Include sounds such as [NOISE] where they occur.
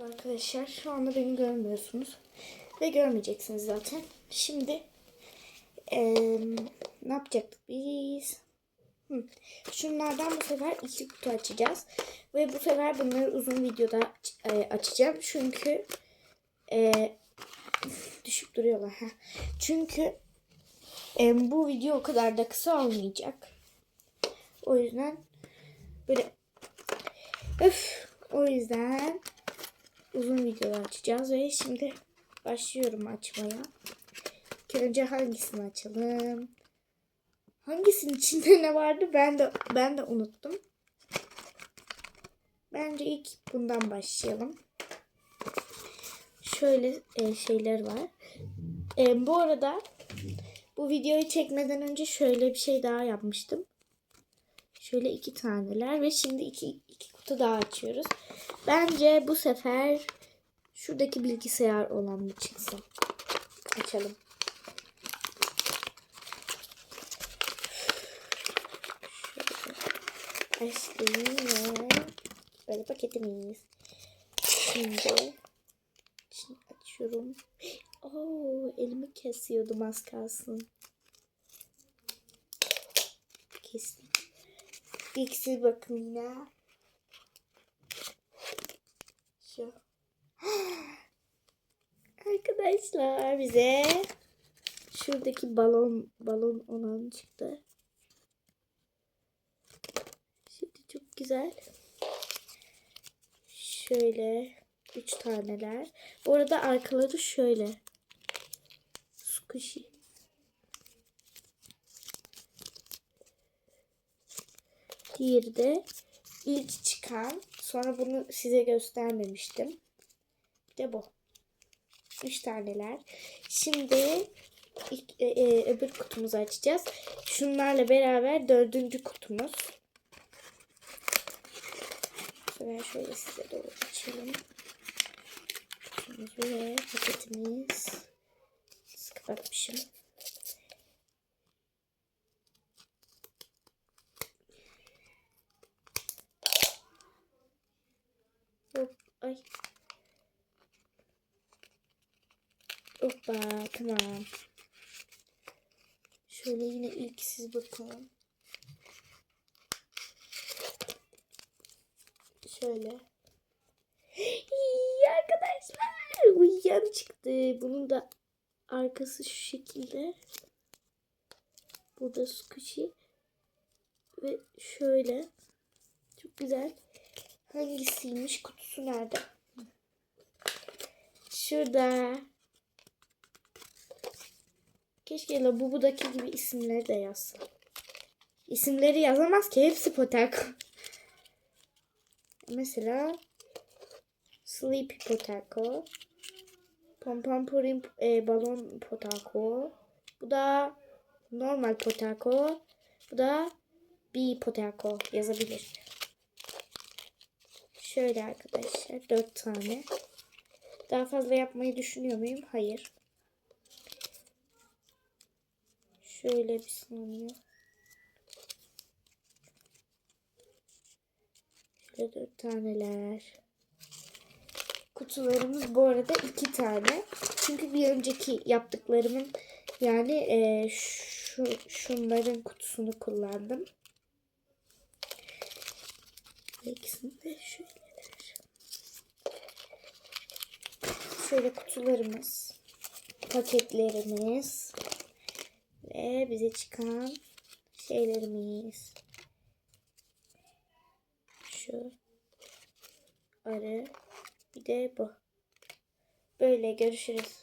Arkadaşlar şu anda beni görmüyorsunuz. Ve görmeyeceksiniz zaten. Şimdi eee, ne yapacaktık biz? Hı. Şunlardan bu sefer iki kutu açacağız. Ve bu sefer bunları uzun videoda e, açacağım. Çünkü e, düşüp duruyorlar. Heh. Çünkü e, bu video o kadar da kısa olmayacak. O yüzden böyle öf o yüzden uzun videolar açacağız ve şimdi başlıyorum açmaya. İlk önce hangisini açalım? Hangisinin içinde ne vardı ben de ben de unuttum. Bence ilk bundan başlayalım. Şöyle e, şeyler var. E, bu arada bu videoyu çekmeden önce şöyle bir şey daha yapmıştım. Şöyle iki taneler ve şimdi iki, iki kutu daha açıyoruz. Bence bu sefer şuradaki bilgisayar olan bir çıksın. Açalım. Açtım böyle paketimiz. Şimdi, açıyorum. Oo, elimi kesiyordum az kalsın. Kestim. İlk siz bakın yine. Şu. [GASPS] Arkadaşlar bize şuradaki balon balon olan çıktı. Şimdi çok güzel. Şöyle üç taneler. Bu arada arkaları şöyle. Squishy. Diğeri de ilk çıkan. Sonra bunu size göstermemiştim. Bir de bu. Üç taneler. Şimdi ilk, e, e, öbür kutumuzu açacağız. Şunlarla beraber dördüncü kutumuz. Ben şöyle size doğru açalım. Kutumuzu ve paketimiz. Sıkı bakmışım. Ay. Hoppa, tamam. Şöyle yine ilk siz bakalım. Şöyle. İyi arkadaşlar. Uyuyan çıktı. Bunun da arkası şu şekilde. Burada squishy. Ve şöyle. Çok güzel. Hangisiymiş? Kutusu nerede? Şurada. Keşke Labubu'daki gibi isimleri de yazsa. İsimleri yazamaz ki. Hepsi potak. [LAUGHS] Mesela Sleepy Potato. Pompompurin e, balon potako. Bu da normal potako. Bu da bir potako yazabilir. Şöyle arkadaşlar dört tane. Daha fazla yapmayı düşünüyor muyum? Hayır. Şöyle bir saniye. Şöyle dört taneler. Kutularımız bu arada iki tane. Çünkü bir önceki yaptıklarımın yani e, şu şunların kutusunu kullandım. İkisini de şöyle. Şöyle kutularımız, paketlerimiz ve bize çıkan şeylerimiz. Şu arı bir de bu. Böyle görüşürüz.